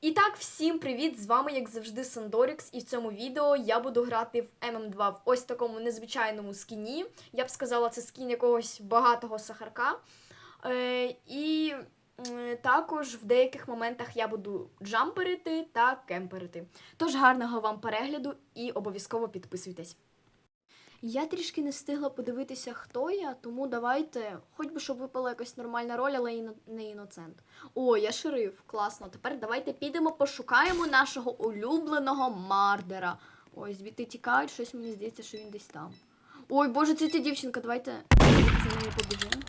І так, всім привіт! З вами, як завжди, Сандорікс, і в цьому відео я буду грати в ММ2 в ось такому незвичайному скіні. Я б сказала, це скін якогось багатого сахарка. Е, і м, також в деяких моментах я буду джамперити та кемперити. Тож гарного вам перегляду і обов'язково підписуйтесь. Я трішки не встигла подивитися, хто я, тому давайте, хоч би щоб випала якась нормальна роль, але іно- не іноцент. О, я шериф, класно. Тепер давайте підемо пошукаємо нашого улюбленого мардера. Ой, звідти тікають, щось мені здається, що він десь там. Ой, боже, це ця дівчинка, давайте за нею побіжимо.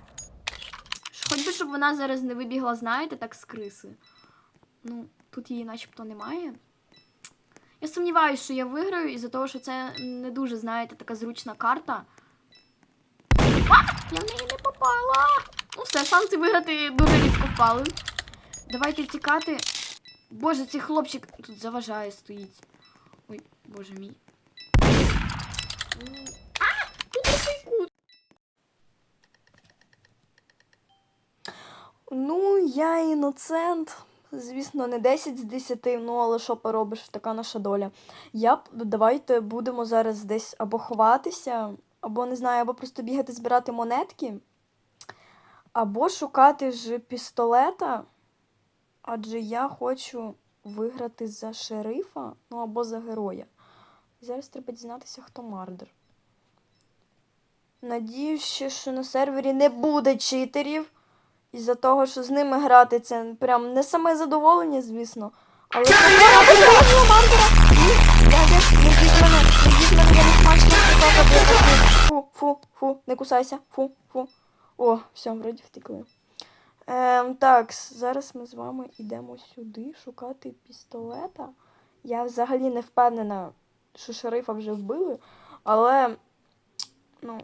Хоч би, щоб вона зараз не вибігла, знаєте, так з криси. Ну, тут її начебто немає. Я сумніваюся, що я виграю, із-за того, що це не дуже, знаєте, така зручна карта. А! Я в неї не попала! Ну все, шанси виграти дуже різко впали. Давайте тікати. Боже, цей хлопчик тут заважає стоїть. Ой, боже мій. А! Тут. Ну, я іноцент. Звісно, не 10 з 10, ну але що поробиш, така наша доля. Я давайте будемо зараз десь або ховатися, або не знаю, або просто бігати збирати монетки, або шукати ж пістолета. Адже я хочу виграти за шерифа, ну або за героя. Зараз треба дізнатися, хто мардер. Надіюсь, ще, що на сервері не буде читерів. Із-за того, що з ними грати це прям не саме задоволення, звісно. Але це. Фу, фу, фу, не кусайся, фу, фу. О, все, вроді втекли. Ем, так, зараз ми з вами йдемо сюди шукати пістолета. Я взагалі не впевнена, що шерифа вже вбили, але, ну,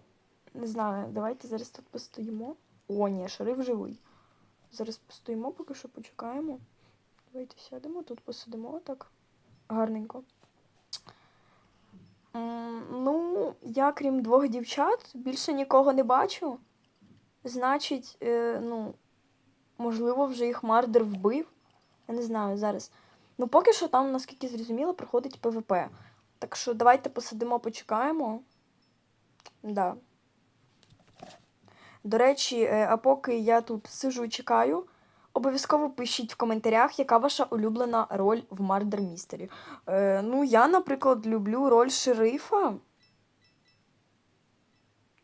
не знаю, давайте зараз тут постоїмо. О, ні, шериф живий. Зараз постоїмо, поки що почекаємо. Давайте сядемо, тут посидимо так гарненько. Ну, я крім двох дівчат більше нікого не бачу. Значить, е, ну, можливо, вже їх мардер вбив. Я не знаю зараз. Ну, поки що там, наскільки зрозуміло, проходить ПВП. Так що давайте посидимо, почекаємо. Да. До речі, е, а поки я тут сижу і чекаю, обов'язково пишіть в коментарях, яка ваша улюблена роль в Мардер Містері. Е, ну, я, наприклад, люблю роль шерифа.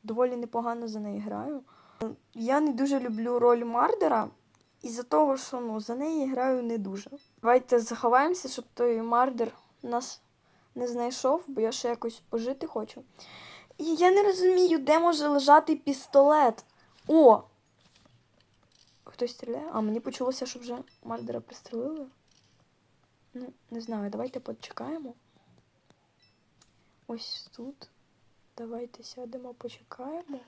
Доволі непогано за неї граю. Я не дуже люблю роль Мардера, із-за того, що ну, за неї граю не дуже. Давайте заховаємося, щоб той Мардер нас не знайшов, бо я ще якось пожити хочу. І я не розумію, де може лежати пістолет. О! Хтось стріляє? А, мені почулося, що вже Мардера пристрелили. Ну, не знаю, давайте почекаємо. Ось тут. Давайте сядемо, почекаємо.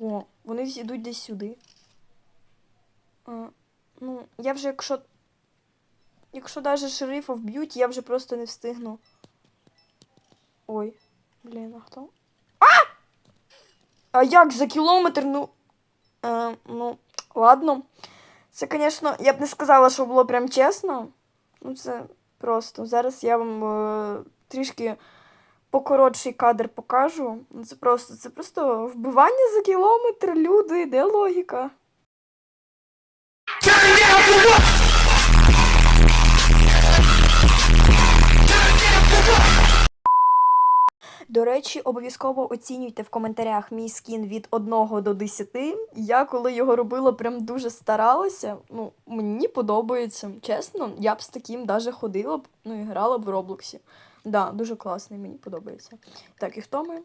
О, вони йдуть десь сюди. А, ну, я вже, якщо. Якщо навіть шерифа вб'ють, я вже просто не встигну. Ой, блін, а хто? А! А як за кілометр? Ну. Е, ну, ладно. Це, звісно, я б не сказала, що було прям чесно. Ну, це просто. Зараз я вам е, трішки покоротший кадр покажу. Ну, Це просто, це просто вбивання за кілометр, люди, де логіка? До речі, обов'язково оцінюйте в коментарях мій скін від 1 до 10. Я коли його робила, прям дуже старалася. Ну, мені подобається. Чесно, я б з таким даже ходила б, ну і грала б в Роблоксі. Да, дуже класний, мені подобається. Так, і хто ми?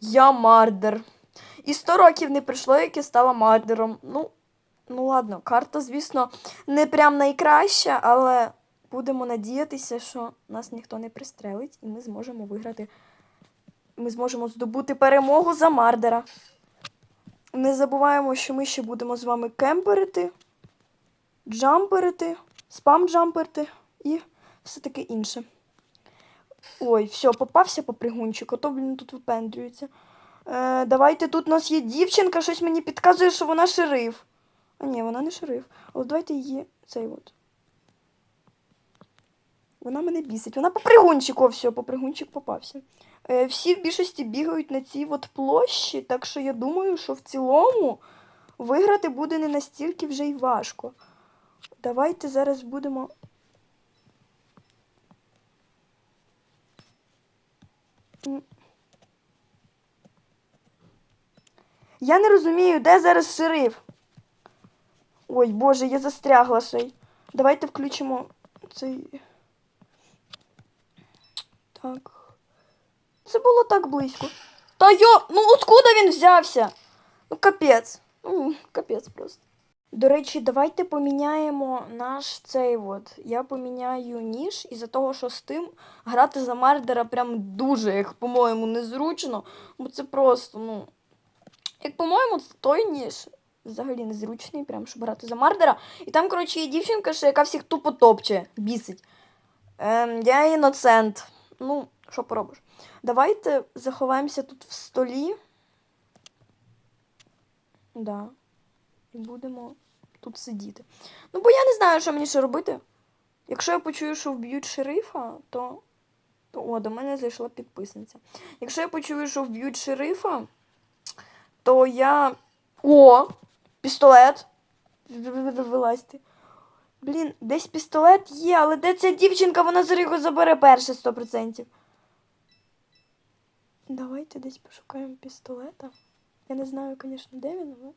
Я мардер. І 100 років не пройшло, як я стала мардером. Ну, ну ладно, карта, звісно, не прям найкраща, але будемо надіятися, що нас ніхто не пристрелить, і ми зможемо виграти ми зможемо здобути перемогу за Мардера. Не забуваємо, що ми ще будемо з вами кемперити, джамперити, спам-джамперити і все таке інше. Ой, все, попався попригунчик, а то, блін, тут випендрюється. Е, давайте тут у нас є дівчинка, щось мені підказує, що вона шериф. А ні, вона не шериф. Але давайте її цей от. Вона мене бісить. Вона попригунчик, о, все, попригунчик попався. Е, всі в більшості бігають на цій от площі, так що я думаю, що в цілому виграти буде не настільки вже й важко. Давайте зараз будемо. Я не розумію, де зараз шериф. Ой, боже, я застрягла ще. Давайте включимо цей. Так. Це було так близько. Та йо, ну откуда він взявся? Ну, капець. Ну, капець просто. До речі, давайте поміняємо наш цей от. Я поміняю ніж із-за того, що з тим грати за Мардера прям дуже, як по-моєму, незручно. Бо це просто, ну. Як по-моєму, це той ніж взагалі незручний, прям щоб грати за Мардера. І там, коротше, є дівчинка, що яка всіх тупо топче, бісить. Ем, я іноцент. Ну, що поробиш? Давайте заховаємося тут в столі. Да. І будемо тут сидіти. Ну, бо я не знаю, що мені ще робити. Якщо я почую, що вб'ють шерифа, то. то о, до мене зайшла підписниця. Якщо я почую, що вб'ють шерифа, то я. О! Пістолет. Вилазьте. Блін, десь пістолет є, але де ця дівчинка, вона зараз його забере перше 100%. Давайте десь пошукаємо пістолета. Я не знаю, звісно, де він, але.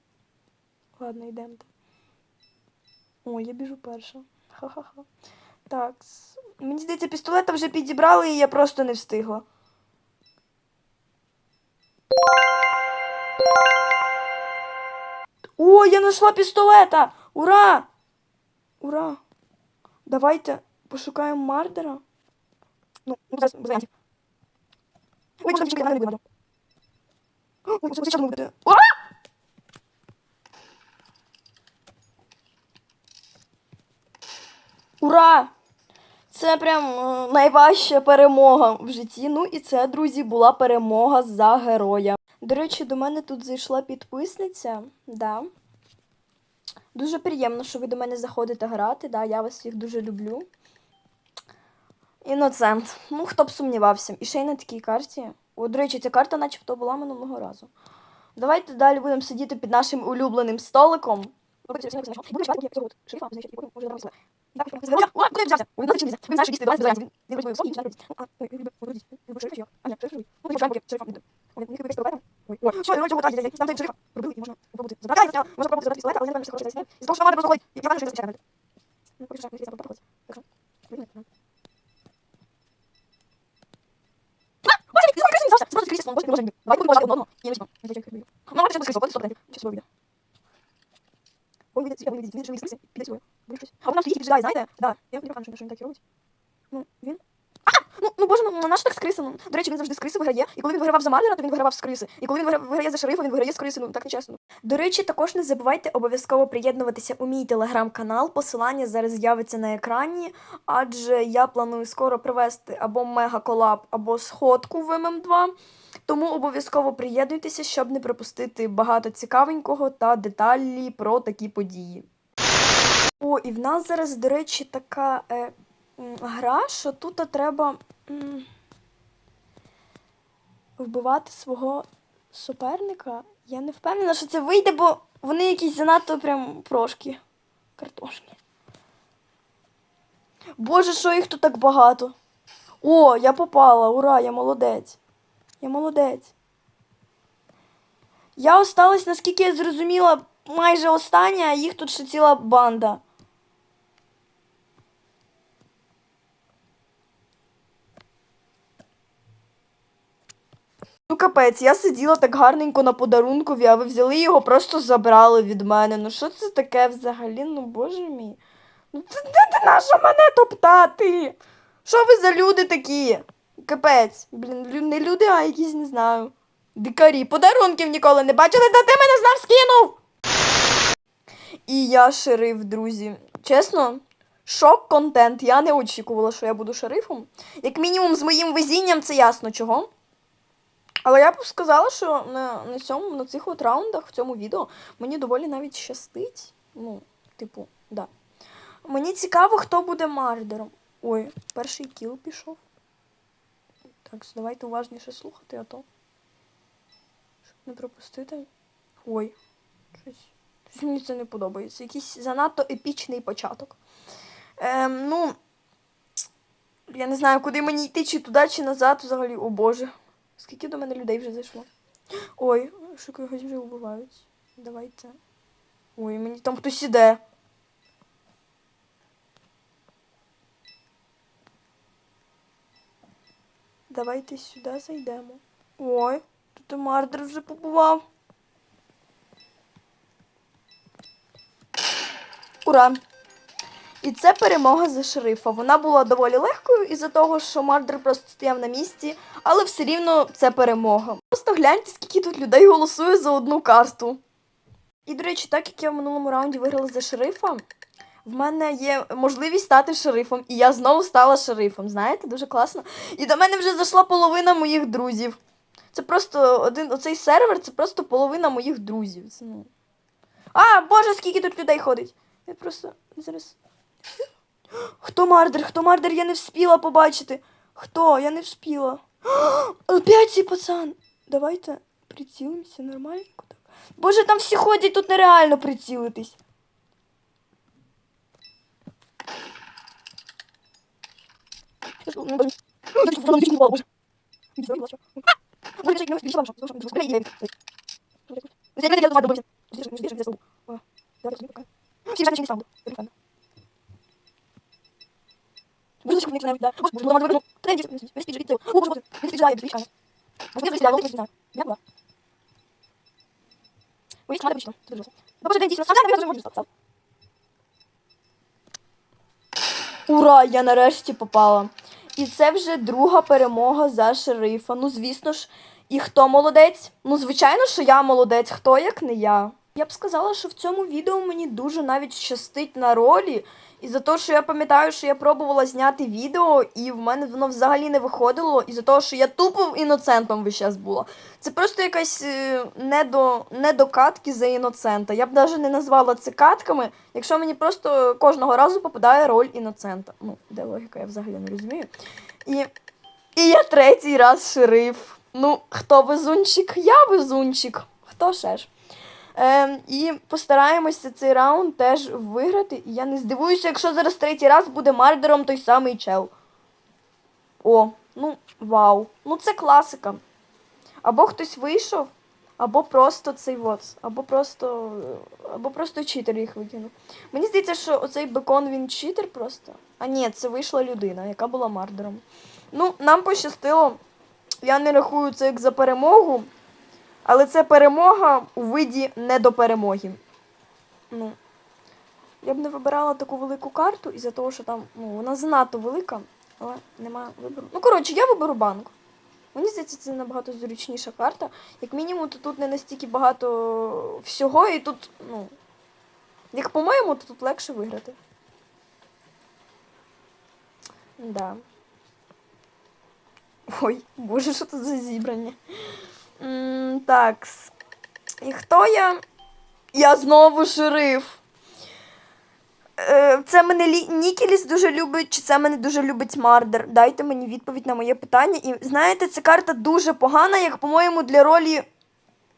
Ладно, йдемо. О, я біжу перша. Ха-ха-ха. Так. Мені здається, пістолета вже підібрали, і я просто не встигла. О, я знайшла пістолета! Ура! Ура! Давайте пошукаємо Мардера. Ну, без варіантів. Ой, можна дівчинка, я не буду. Ой, це зараз буде. А! Ура! Це прям е, найважча перемога в житті. Ну і це, друзі, була перемога за героя. До речі, до мене тут зайшла підписниця. Да. Дуже приємно, що ви до мене заходите грати. Да, я вас всіх дуже люблю. Іноцент. Ну, хто б сумнівався. І ще й на такій карті. О, до речі, ця карта начебто була минулого разу. Давайте далі будемо сидіти під нашим улюбленим столиком. Можна попробувати забрати. Я можна попробувати забрати пістолет, але я не пам'ятаю, що хоче десь. І з того, що мама просто ходить, я знаю, що він звичайно робить. Ну, поки що шериф, я попробувати. Так що, видно, так. А, боже, він скоро крисом взявся. Збрати крисом, боже, не може ні. Давай будемо одного. І я візьму. Я зачекаю, я візьму. Ну, давайте ще без крисом, буде 100%. Щас його вийде. Ой, вийде, світло, вийде, він живий з криси, піде сюди. Буде щось. А вона стоїть і піджидає, знаєте? Да, я не впевнена, що він так і робить. Ну, він. Ну, ну боже, ну наш так з криси. Ну, до речі, він завжди з криси виграє. І коли він вигравав за Мардера, то він вигравав з криси. І коли він виграє за шерифа, він виграє з криси. Ну так нечесно. До речі, також не забувайте обов'язково приєднуватися у мій телеграм-канал. Посилання зараз з'явиться на екрані, адже я планую скоро провести або мега-колаб, або сходку в ММ2. Тому обов'язково приєднуйтеся, щоб не пропустити багато цікавенького та деталі про такі події. О, і в нас зараз, до речі, така е, гра, що тут треба вбивати свого суперника. Я не впевнена, що це вийде, бо вони якісь занадто прям прошки. Картошки. Боже, що їх тут так багато. О, я попала, ура, я молодець. Я молодець. Я осталась, наскільки я зрозуміла, майже остання, а їх тут ще ціла банда. Ну, капець, я сиділа так гарненько на подарункові, а ви взяли його, просто забрали від мене. Ну що це таке взагалі? Ну боже мій. Ну це ти наша мене топтати? Що ви за люди такі? Капець, блін, не люди, а якісь не знаю. Дикарі, подарунків ніколи не бачили, та ти мене знов скинув. І я шериф, друзі. Чесно, шок контент. Я не очікувала, що я буду шерифом. Як мінімум, з моїм везінням це ясно чого. Але я б сказала, що на, на цьому, на цих от раундах в цьому відео мені доволі навіть щастить. Ну, типу, да. Мені цікаво, хто буде мардером. Ой, перший кіл пішов. Так, давайте уважніше слухати, а то. Щоб не пропустити. Ой, щось. щось мені це не подобається. Якийсь занадто епічний початок. Ем, ну. Я не знаю, куди мені йти, чи туди, чи назад взагалі. О Боже. Скільки до мене людей вже зайшло? Ой, що когось вже вбивають. Давайте. Ой, мені там хтось іде. Давайте сюди зайдемо. Ой, тут і Мардер вже побував. Ура! І це перемога за шерифа. Вона була доволі легкою із-за того, що Мардер просто стояв на місці, але все рівно це перемога. Просто гляньте, скільки тут людей голосує за одну карту. І, до речі, так як я в минулому раунді виграла за шерифа, в мене є можливість стати шерифом, і я знову стала шерифом. Знаєте, дуже класно. І до мене вже зайшла половина моїх друзів. Це просто один оцей сервер, це просто половина моїх друзів. Це, ну... А, боже, скільки тут людей ходить. Я просто зараз. Хто мардер? Хто мардер? Я не вспіла побачити. Хто? Я не вспіла. Опять цей пацан. Давайте прицілимося нормальненько так. Боже, там всі ходять, тут нереально прицілитись. Ура! Я нарешті попала. І це вже друга перемога за шерифа. Ну, звісно ж, і хто молодець? Ну, звичайно, що я молодець, хто як не я. Я б сказала, що в цьому відео мені дуже навіть щастить на ролі. І за те, що я пам'ятаю, що я пробувала зняти відео, і в мене воно взагалі не виходило, і за те, що я тупо іноцентом весь час була. Це просто якась е, недо, недокатки за іноцента. Я б навіть не назвала це катками, якщо мені просто кожного разу попадає роль іноцента. Ну, де логіка, я взагалі не розумію. І, і я третій раз шериф. Ну, хто везунчик? Я везунчик. Хто ще ж? Ем, і постараємося цей раунд теж виграти. І я не здивуюся, якщо зараз третій раз буде мардером той самий чел. О, ну вау. Ну це класика. Або хтось вийшов, або просто цей вот, або просто. Або просто читер їх викинув. Мені здається, що оцей бекон він читер просто. А ні, це вийшла людина, яка була мардером. Ну, нам пощастило. Я не рахую це як за перемогу. Але це перемога у виді недоперемоги. Ну, я б не вибирала таку велику карту із-за того, що там ну, вона занадто велика, але немає вибору. Ну, коротше, я виберу банк. Мені здається, це набагато зручніша карта. Як мінімум, то тут не настільки багато всього, і тут, ну. Як по-моєму, то тут легше виграти. Да. Ой, боже, що тут за зібрання? Так. І хто я? Я знову шериф. Е, Це мене Лі... Нікіліс дуже любить, чи це мене дуже любить Мардер? Дайте мені відповідь на моє питання. І знаєте, ця карта дуже погана, як, по-моєму, для ролі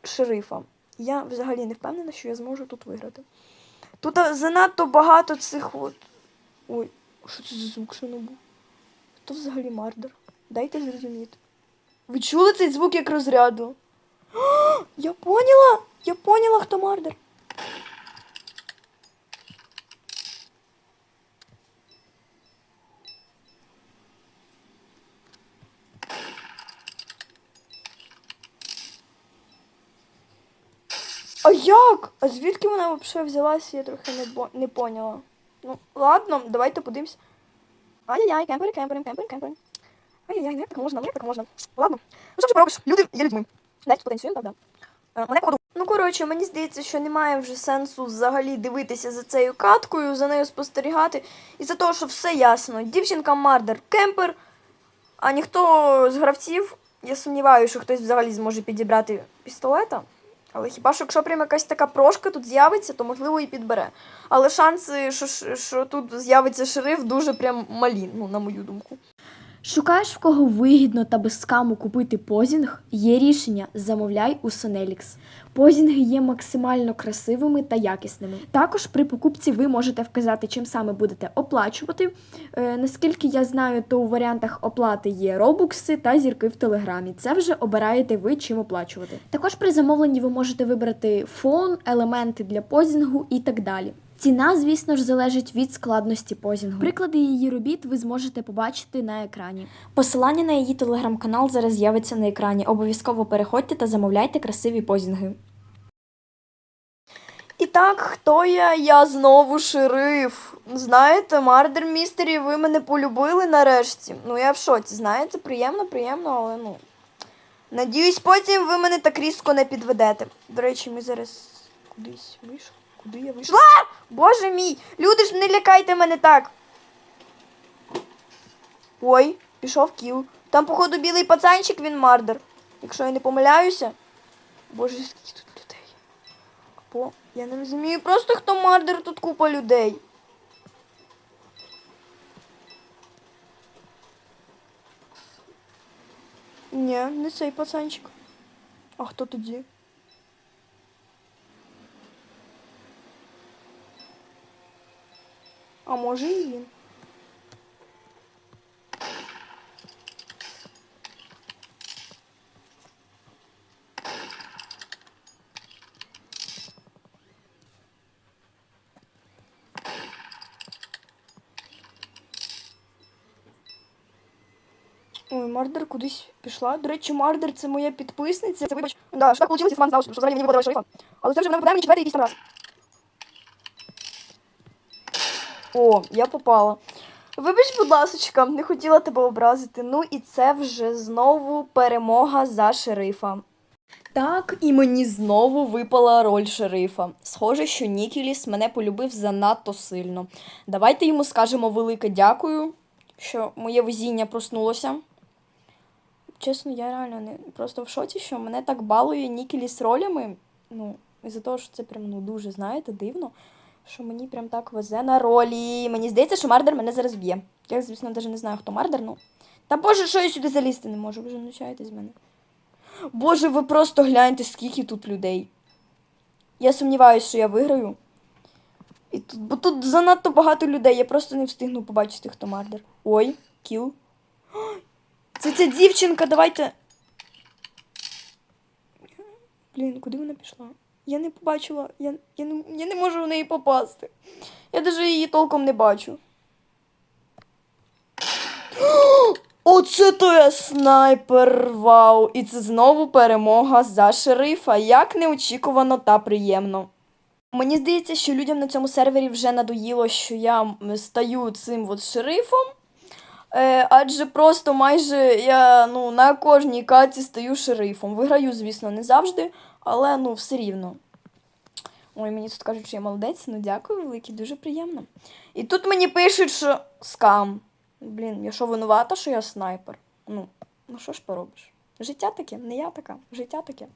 шерифа. Я взагалі не впевнена, що я зможу тут виграти. Тут занадто багато цих от. Ой, що це за звук що не був? Хто взагалі Мардер? Дайте зрозуміти. Ви чули цей звук як розряду? О, я поняла! Я поняла, хто мардер. А як? А звідки вона взагалі взялася, я трохи не, бо- не поняла. Ну, ладно, давайте подивимось. Ай-яй-яй, кемпери, кемпери, кемпери, кемпери. Ай-яй-яй, як так можна, як так можна. Ладно. Ну що ж поробиш? Люди є людьми. Навіть потенціюємо, правда. Е, Мене походу. Ну, коротше, мені здається, що немає вже сенсу взагалі дивитися за цією каткою, за нею спостерігати. І за того, що все ясно. Дівчинка Мардер кемпер, а ніхто з гравців, я сумніваюся, що хтось взагалі зможе підібрати пістолета. Але хіба що якщо прям якась така прошка тут з'явиться, то можливо і підбере. Але шанси, що, що тут з'явиться шериф, дуже прям малі, ну, на мою думку. Шукаєш в кого вигідно та без скаму купити позінг? Є рішення замовляй у Sonelix. Позінги є максимально красивими та якісними. Також при покупці ви можете вказати, чим саме будете оплачувати. Е, наскільки я знаю, то у варіантах оплати є робукси та зірки в телеграмі. Це вже обираєте ви чим оплачувати. Також при замовленні ви можете вибрати фон, елементи для позінгу і так далі. Ціна, звісно ж, залежить від складності позінгу. Приклади її робіт ви зможете побачити на екрані. Посилання на її телеграм-канал зараз з'явиться на екрані. Обов'язково переходьте та замовляйте красиві позінги. І так, хто я? Я знову шериф. Знаєте, Мардер Містері, ви мене полюбили нарешті. Ну, я в шоці, знаєте, приємно, приємно, але ну. Надіюсь, потім ви мене так різко не підведете. До речі, ми зараз кудись вийшли. Куди я вийшла? Боже мій! Люди ж не лякайте мене так. Ой, пішов кіл. Там, походу, білий пацанчик, він мардер. Якщо я не помиляюся. Боже, скільки тут людей. Або я не розумію, просто хто мардер, тут купа людей. Ні, не цей пацанчик. А хто тоді? А може і він. Ой, Мардер кудись пішла. До речі, Мардер це моя підписниця. Це вибач. Да, що так вийшло, Іван знав, що взагалі мені вибрали шерифа. Але це вже вона випадає мені четвертий якийсь раз. О, я попала. Вибач, будь ласочка, не хотіла тебе образити. Ну і це вже знову перемога за шерифа. Так, і мені знову випала роль шерифа. Схоже, що Нікіліс мене полюбив занадто сильно. Давайте йому скажемо велике дякую, що моє везіння проснулося. Чесно, я реально не просто в шоці, що мене так балує Нікіліс ролями. Ну, із-за того, що це прям ну, дуже, знаєте, дивно, що мені прям так везе на ролі. Мені здається, що Мардер мене зараз б'є. Я, звісно, навіть не знаю, хто Мардер, ну. Та боже, що я сюди залізти не можу, ви вже навчаєтесь з мене. Боже, ви просто гляньте, скільки тут людей. Я сумніваюся, що я виграю. І тут, бо тут занадто багато людей, я просто не встигну побачити, хто мардер. Ой, кіл. Це ця дівчинка, давайте. Блін, куди вона пішла? Я не побачила, я, я, не, я не можу в неї попасти. Я навіть її толком не бачу. Оце то я снайпер! Вау! І це знову перемога за шерифа. Як неочікувано та приємно. Мені здається, що людям на цьому сервері вже надоїло, що я стаю цим от шерифом. Е, адже просто майже я ну, на кожній каці стаю шерифом. Виграю, звісно, не завжди, але ну все рівно. Ой, мені тут кажуть, що я молодець, ну дякую велике, дуже приємно. І тут мені пишуть, що скам. Блін, я що винувата, що я снайпер? Ну, ну що ж поробиш? Життя таке, не я така, життя таке.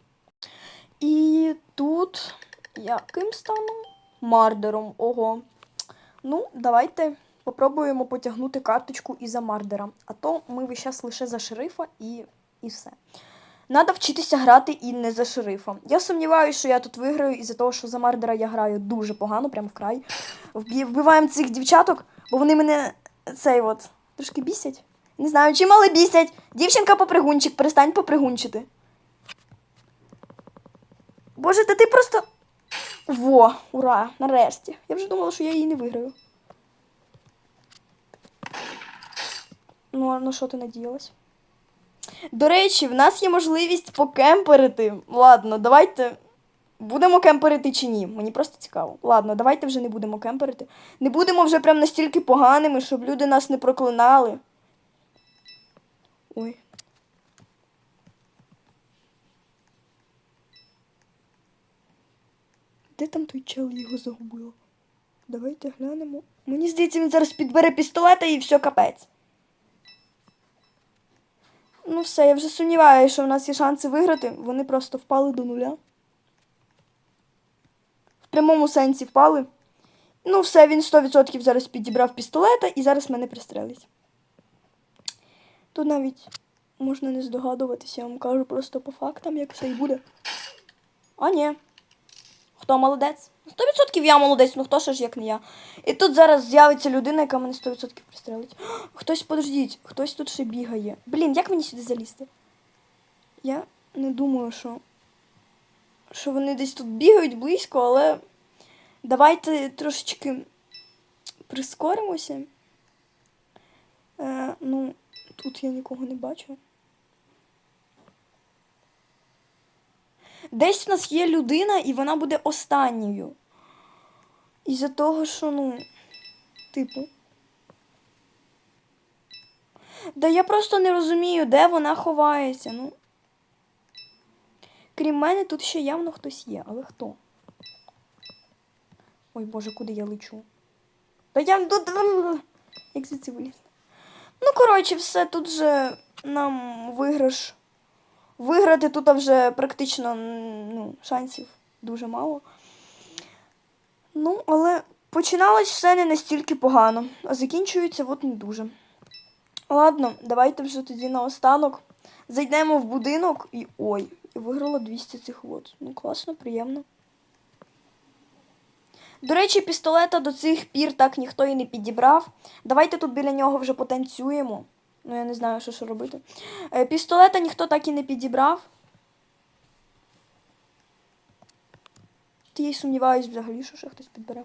І тут я ким стану? Мардером. Ого. Ну, давайте попробуємо потягнути карточку і за мардера. А то ми весь час лише за шерифа і, і все. Надо вчитися грати і не за шерифа. Я сумніваюся, що я тут виграю із-за того, що за мардера я граю дуже погано, прям вкрай. Вбиваємо цих дівчаток, бо вони мене цей от трошки бісять. Не знаю, чим але бісять. Дівчинка попригунчик, перестань попригунчити. Боже, та ти просто. Во, ура, нарешті. Я вже думала, що я її не виграю. Ну, а на що ти надіялась? До речі, в нас є можливість покемперити. Ладно, давайте. Будемо кемперити чи ні? Мені просто цікаво. Ладно, давайте вже не будемо кемперити. Не будемо вже прям настільки поганими, щоб люди нас не проклинали. Ой. Де там той чел його загубила? Давайте глянемо. Мені здається, він зараз підбере пістолета і все капець. Ну все, я вже сумніваюся, що в нас є шанси виграти. Вони просто впали до нуля. В прямому сенсі впали. Ну, все, він 100% зараз підібрав пістолета і зараз мене пристрелить. Тут навіть можна не здогадуватися, я вам кажу просто по фактам, як все і буде. А ні. Хто молодець? 100% я молодець, ну хто ще ж як не я. І тут зараз з'явиться людина, яка мене 100% пристрелить. Хтось, подождіть, хтось тут ще бігає. Блін, як мені сюди залізти? Я не думаю, що, що вони десь тут бігають близько, але давайте трошечки прискоримося. Е, ну, тут я нікого не бачу. Десь в нас є людина, і вона буде останньою. Із-за того, що, ну, типу. Да я просто не розумію, де вона ховається. Ну. Крім мене, тут ще явно хтось є, але хто? Ой Боже, куди я лечу? Та я тут. Як звідси вилізти? Ну, коротше, все, тут же нам виграш. Виграти тут вже практично ну, шансів дуже мало. Ну, але починалось все не настільки погано, а закінчується от не дуже. Ладно, давайте вже тоді наостанок. Зайдемо в будинок і. Ой, виграла 200 цих вот. Ну, класно, приємно. До речі, пістолета до цих пір так ніхто і не підібрав. Давайте тут біля нього вже потанцюємо. Ну, я не знаю, що ще робити. Е, Пістолета ніхто так і не підібрав. Я й сумніваюсь взагалі, що ще хтось підбере.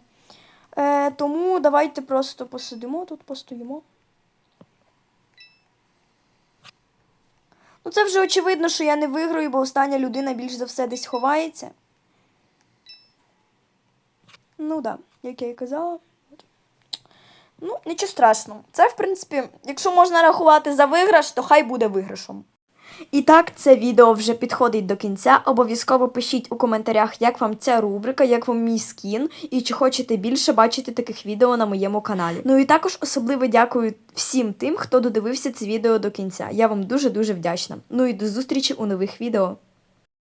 Е, тому давайте просто посидимо тут, постоїмо. Ну, це вже очевидно, що я не виграю, бо остання людина більш за все десь ховається. Ну так, да, як я і казала. Ну, нічого страшного. Це, в принципі, якщо можна рахувати за виграш, то хай буде виграшом. І так, це відео вже підходить до кінця. Обов'язково пишіть у коментарях, як вам ця рубрика, як вам мій скін, і чи хочете більше бачити таких відео на моєму каналі. Ну і також особливо дякую всім тим, хто додивився це відео до кінця. Я вам дуже-дуже вдячна. Ну і до зустрічі у нових відео.